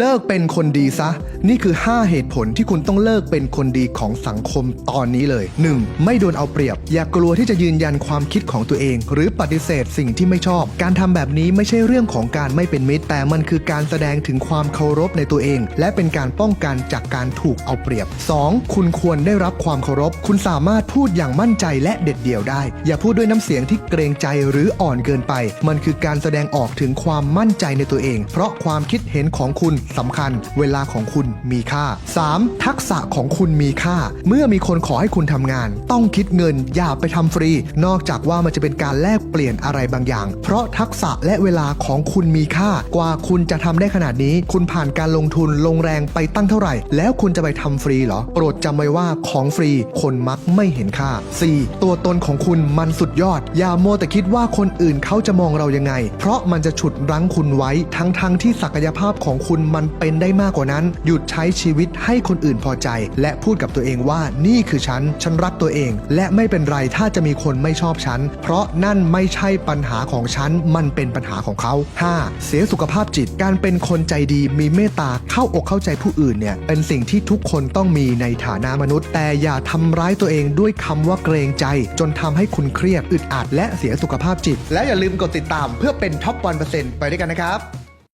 เลิกเป็นคนดีซะ นี่คือ 5 เหตุผลที่คุณต้องเลิกเป็นคนดีของสังคมตอนนี้เลย 1. ไม่โดนเอาเปรียบ อย่ากลัวที่จะยืนยันความคิดของตัวเอง หรือปฏิเสธสิ่งที่ไม่ชอบ การทำแบบนี้ไม่ใช่เรื่องของการไม่เป็นมิตร แต่มันคือการแสดงถึงความเคารพในตัวเอง และเป็นการป้องกันจากการถูกเอาเปรียบ 2. คุณควรได้รับความเคารพ คุณสามารถพูดอย่างมั่นใจและเด็ดเดี่ยวได้ อย่าพูดด้วยน้ำเสียงที่เกรงใจหรืออ่อนเกินไป มันคือการแสดงออกถึงความมั่นใจในตัวเอง เพราะความคิดเห็นของคุณสำคัญ เวลาของคุณมีค่า 3. ทักษะของคุณมีค่า เมื่อมีคนขอให้คุณทำงาน ต้องคิดเงินอย่าไปทำฟรี นอกจากว่ามันจะเป็นการแลกเปลี่ยนอะไรบางอย่าง เพราะทักษะและเวลาของคุณมีค่า กว่าคุณจะทำได้ขนาดนี้ คุณผ่านการลงทุนลงแรงไปตั้งเท่าไหร่ แล้วคุณจะไปทำฟรีเหรอ โปรดจำไว้ว่าของฟรีคนมักไม่เห็นค่า 4. ตัวตนของคุณมันสุดยอด อย่าโมแต่คิดว่าคนอื่นเขาจะมองเรายังไง เพราะมันจะฉุดรั้งคุณไว้ทั้งๆทที่ศักยภาพของคุณมันเป็นได้มากกว่านั้น หยุดใช้ชีวิตให้คนอื่นพอใจ และพูดกับตัวเองว่านี่คือฉัน ฉันรักตัวเอง และไม่เป็นไรถ้าจะมีคนไม่ชอบฉัน เพราะนั่นไม่ใช่ปัญหาของฉัน มันเป็นปัญหาของเขา 5. เสียสุขภาพจิต การเป็นคนใจดีมีเมตตาเข้าอกเข้าใจผู้อื่นเนี่ยเป็นสิ่งที่ทุกคนต้องมีในฐานะมนุษย์ แต่อย่าทำร้ายตัวเองด้วยคำว่าเกรงใจ จนทำให้คุณเครียดอึดอัดและเสียสุขภาพจิต และอย่าลืมกดติดตามเพื่อเป็นท็อปวันเปอร์เซ็นต์ไปด้วยกันนะครับ